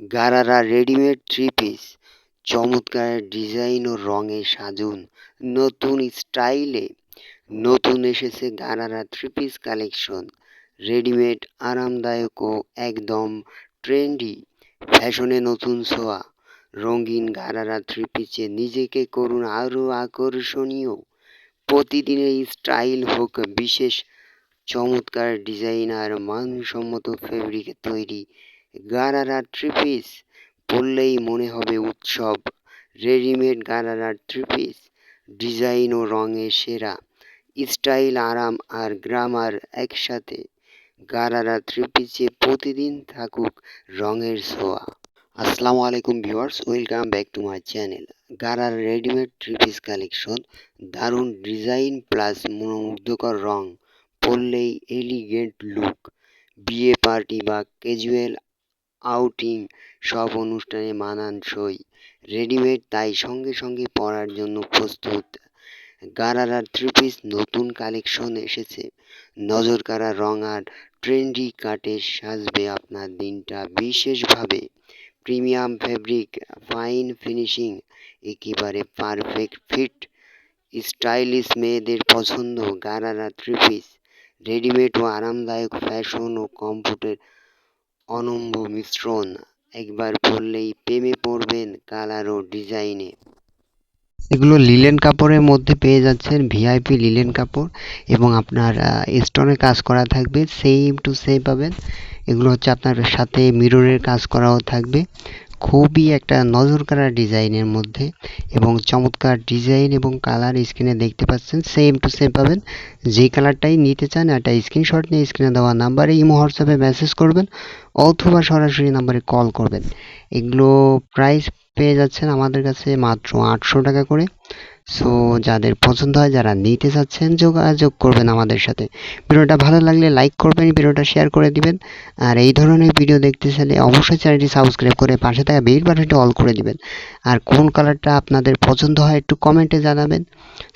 Gharara readymade three piece চমৎকার design ও রঙে সাজুন নতুন স্টাইলে নতুন এসেছে gharara three piece collection readymade আরামদায়ক ও একদম ট্রেন্ডি ফ্যাশনে নতুন ছোঁয়া। রঙিন গারারা থ্রি পিসে নিজেকে করুন আরও আকর্ষণীয়। প্রতিদিনের স্টাইল হোক বিশেষ, চমৎকার ডিজাইন আর মানসম্মত ফেব্রিকে তৈরি গারারা থ্রি পিস পরলেই মনে হবে উৎসব। Readymade gharara three piece design ও রঙে সেরা। স্টাইল, আরাম আর গ্রামার একসাথে। গারারা থ্রি পিসে প্রতিদিন থাকুক রঙের ছোঁয়া। আসসালামু আলাইকুম viewers, welcome back to my channel. গারার readymade three piece collection, দারুণ ডিজাইন প্লাস মনোমুগ্ধকর রং পরলেই এলিগেন্ট লুক বিয়ে পার্টি বা ক্যাজুয়াল আউটিং, সব অনুষ্ঠানে মানানসই। রেডিমেড তাই সঙ্গে সঙ্গে পরার জন্য প্রস্তুত। গারারার থ্রি পিস নতুন কালেকশন এসেছে। নজর কাড়া রং আর ট্রেন্ডি কাটে সাজবে আপনার দিনটা বিশেষভাবে। প্রিমিয়াম ফেব্রিক, ফাইন ফিনিশিং, একেবারে পারফেক্ট ফিট। স্টাইলিশ মেয়েদের পছন্দ গারারা থ্রি পিস রেডিমেড ও আরামদায়ক ফ্যাশন ও কমফোর্টের অনম্য মিশ্রণ। একবার পরলেই প্রেমে পড়বেন কালার ও ডিজাইনে। এগুলো লিলেন কাপড়ের মধ্যে পেয়ে যাচ্ছেন ভিআইপি লিলেন কাপড় এবং আপনার স্টোনে কাজ করা থাকবে সেম টু সেম পাবেন। এগুলো হচ্ছে আপনার সাথে মিররের কাজ করাও থাকবে। খুবই একটা নজর কাড়া ডিজাইনের মধ্যে এবং চমৎকার ডিজাইন এবং কালার স্ক্রিনে দেখতে পাচ্ছেন সেম টু সেম পাবেন। যে কালারটাই নিতে চান, একটা স্ক্রিনশট নিয়ে স্ক্রিনে দেওয়া নাম্বারে ইমো হোয়াটসঅ্যাপে মেসেজ করবেন অথবা সরাসরি নাম্বারে কল করবেন। এগুলো প্রাইস পেয়ে যাচ্ছেন আমাদের কাছে মাত্র আটশো টাকা করে। সো যাদের পছন্দ হয়, যারা নিতে চাচ্ছেন, যোগাযোগ করবেন আমাদের সাথে। ভিডিওটা ভালো লাগলে লাইক করবেন, ভিডিওটা শেয়ার করে দিবেন। আর এই ধরনের ভিডিও দেখতে চাইলে অবশ্যই চ্যানেলটি সাবস্ক্রাইব করে পাশে থাকা বেল বাটনটি অল করে দিবেন। আর কোন কালারটা আপনাদের পছন্দ হয়, একটু কমেন্টে জানাবেন।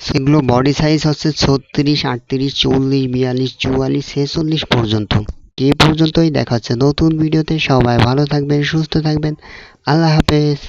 সেগুলো বডি সাইজ হচ্ছে ছত্রিশ, আটত্রিশ, চল্লিশ, বিয়াল্লিশ, চুয়াল্লিশ, ছেচল্লিশ পর্যন্ত। এ পর্যন্তই দেখাচ্ছে নতুন ভিডিওতে সবাই ভালো থাকবেন, সুস্থ থাকবেন। আল্লাহ হাফেজ।